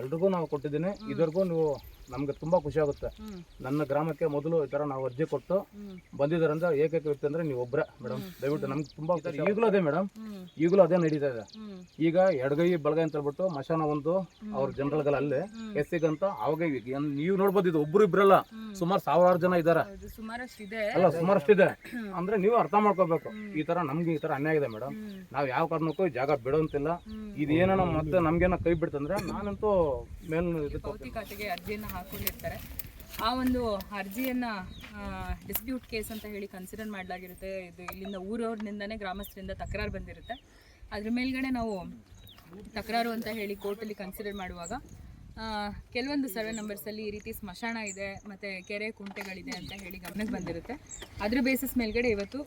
ಎಲ್ರಿಗೂ ನಾವು ಕೊಟ್ಟಿದ್ದೀನಿ. ಇದರಿಗೂ ನೀವು ನಮ್ಗೆ ತುಂಬಾ ಖುಷಿ ಆಗುತ್ತೆ. ನನ್ನ ಗ್ರಾಮಕ್ಕೆ ಮೊದಲು ಈ ತರ ನಾವು ಅರ್ಜಿ ಕೊಟ್ಟು ಬಂದಿದ್ದಾರೆ ಅಂದ್ರೆ ಏಕೈಕ ವ್ಯಕ್ತಿ ಅಂದ್ರೆ ನೀವು ಒಬ್ರೆ ಮೇಡಮ್ ದಯವಿಟ್ಟು ನಮ್ಗೆ ತುಂಬಾ. ಈಗಲೂ ಅದೇ ಮೇಡಮ್ ಈಗಲೂ ಅದೇ ನಡೀತಾ ಇದೆ. ಈಗ ಎಡಗೈ ಬಲಗೈ ಅಂತ ಹೇಳ್ಬಿಟ್ಟು ಮಶಾನ ಒಂದು ಅವ್ರ ಜನರಲ್ಗಳ ಅಲ್ಲೇ ಎಸ್ಸಿಗಂತ ಅವಾಗ ನೀವು ನೋಡ್ಬೋದು ಇದು ಒಬ್ರು ಇಬ್ರಲ್ಲ. ಸುಮಾರು ಸಾವಿರಾರು ಜನ ಇದ್ದಾರೆ. ಸುಮಾರಷ್ಟು ಅಲ್ಲ ಸುಮಾರಷ್ಟು ಇದೆ ಅಂದ್ರೆ ನೀವು ಅರ್ಥ ಮಾಡ್ಕೋಬೇಕು. ಈ ತರ ನಮ್ಗೆ ಈ ತರ ಅನ್ಯಾಯ ಇದೆ ಮೇಡಮ್ ನಾವು ಯಾವ ಕಾರಣಕ್ಕೂ ಜಾಗ ಬಿಡೋಂತಿಲ್ಲ. ಇದೇನೋ ಮತ್ತೆ ನಮ್ಗೇನೋ ಕೈ ಬಿಡ್ತಂದ್ರೆ ನಾನಂತೂ ಮೇಲ್ ಖಾತೆಗೆ ಅರ್ಜಿಯನ್ನು ಹಾಕೊಂಡಿರ್ತಾರೆ. ಆ ಒಂದು ಅರ್ಜಿಯನ್ನ ಡಿಸ್ಪ್ಯೂಟ್ ಕೇಸ್ ಅಂತ ಹೇಳಿ ಕನ್ಸಿಡರ್ ಮಾಡಲಾಗಿರುತ್ತೆ. ಇದು ಇಲ್ಲಿಂದ ಊರವ್ರನಿಂದನೇ ಗ್ರಾಮಸ್ಥರಿಂದ ತಕರಾರು ಬಂದಿರುತ್ತೆ. ಅದ್ರ ಮೇಲ್ಗಡೆ ನಾವು ತಕರಾರು ಅಂತ ಹೇಳಿ ಕೋರ್ಟಲ್ಲಿ ಕನ್ಸಿಡರ್ ಮಾಡುವಾಗ ಕೆಲವೊಂದು ಸರ್ವೆ ನಂಬರ್ಸಲ್ಲಿ ಈ ರೀತಿ ಸ್ಮಶಾನ ಇದೆ ಮತ್ತು ಕೆರೆ ಕುಂಟೆಗಳಿದೆ ಅಂತ ಹೇಳಿ ಗಮನಕ್ಕೆ ಬಂದಿರುತ್ತೆ. ಅದ್ರ ಬೇಸಿಸ್ ಮೇಲ್ಗಡೆ ಇವತ್ತು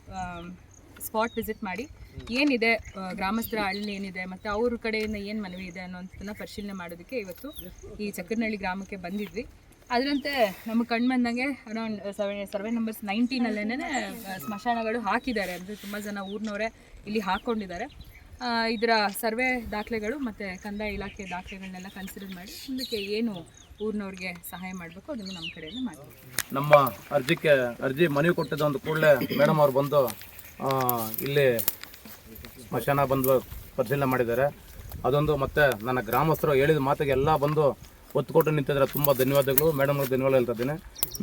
ಸ್ಪಾಟ್ ವಿಸಿಟ್ ಮಾಡಿ ಏನಿದೆ ಗ್ರಾಮಸ್ಥರ ಹಳ್ಳಿ ಏನಿದೆ, ಮತ್ತು ಅವ್ರ ಕಡೆಯಿಂದ ಏನು ಮನವಿ ಇದೆ ಅನ್ನೋಂಥದ್ದನ್ನ ಪರಿಶೀಲನೆ ಮಾಡೋದಕ್ಕೆ ಇವತ್ತು ಈ ಚಕ್ಕರ್ನಹಳ್ಳಿ ಗ್ರಾಮಕ್ಕೆ ಬಂದಿದ್ವಿ. ಅದರಂತೆ ನಮ್ಮ ಕಣ್ಣು ಬಂದಂಗೆ ಅರೌಂಡ್ ಸೆವೆನ್ ಸರ್ವೆ ನಂಬರ್ಸ್ ನೈನ್ಟೀನಲ್ಲೇನೆ ಸ್ಮಶಾನಗಳು ಹಾಕಿದ್ದಾರೆ. ಅಂದರೆ ತುಂಬ ಜನ ಊರಿನವರೇ ಇಲ್ಲಿ ಹಾಕ್ಕೊಂಡಿದ್ದಾರೆ ಇದರ ಸರ್ವೆ ದಾಖಲೆಗಳು ಮತ್ತು ಕಂದಾಯ ಇಲಾಖೆ ದಾಖಲೆಗಳನ್ನೆಲ್ಲ ಕನ್ಸಿಡರ್ ಮಾಡಿ ಮುಂದಕ್ಕೆ ಏನು ಊರಿನವ್ರಿಗೆ ಸಹಾಯ ಮಾಡಬೇಕು ಅದನ್ನು ನಮ್ಮ ಕಡೆಯಿಂದ ಮಾಡ್ತೀವಿ. ನಮ್ಮ ಅರ್ಜಿಗೆ ಅರ್ಜಿ ಮನವಿ ಕೊಟ್ಟಿದ್ದ ಒಂದು ಕೂಡಲೇ ಮೇಡಮ್ ಅವ್ರು ಬಂದು ಇಲ್ಲಿ ಸ್ಮಶಾನ ಬಂದು ಪರಿಶೀಲನೆ ಮಾಡಿದ್ದಾರೆ. ಅದೊಂದು ಮತ್ತೆ ನನ್ನ ಗ್ರಾಮಸ್ಥರು ಹೇಳಿದ ಮಾತಿಗೆ ಎಲ್ಲ ಬಂದು ಒತ್ತು ಕೊಟ್ಟು ನಿಂತಿದ್ದಾರೆ. ತುಂಬ ಧನ್ಯವಾದಗಳು. ಮೇಡಮ್ ಧನ್ಯವಾದ ಹೇಳ್ತಾ ಇದ್ದೀನಿ.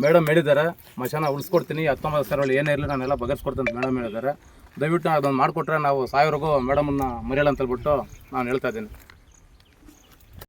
ಮೇಡಮ್ ಹೇಳಿದ್ದಾರೆ ಮಶಾನ ಉಳಿಸ್ಕೊಡ್ತೀನಿ, ಹತ್ತೊಂಬತ್ತು ಸಾವಿರ ಏನೇ ಇರಲಿ ನಾನೆಲ್ಲ ಬಗೆಹರಿಸ್ಕೊಡ್ತೀನಿ ಅಂತ ಮೇಡಮ್ ಹೇಳಿದ್ದಾರೆ. ದಯವಿಟ್ಟು ಅದೊಂದು ಮಾಡಿಕೊಟ್ರೆ ನಾವು ಸಾವಿರಗೂ ಮೇಡಮನ್ನು ಮರೆಯಲ್ಲ ಅಂತ ಹೇಳ್ಬಿಟ್ಟು ನಾನು ಹೇಳ್ತಾ ಇದ್ದೀನಿ.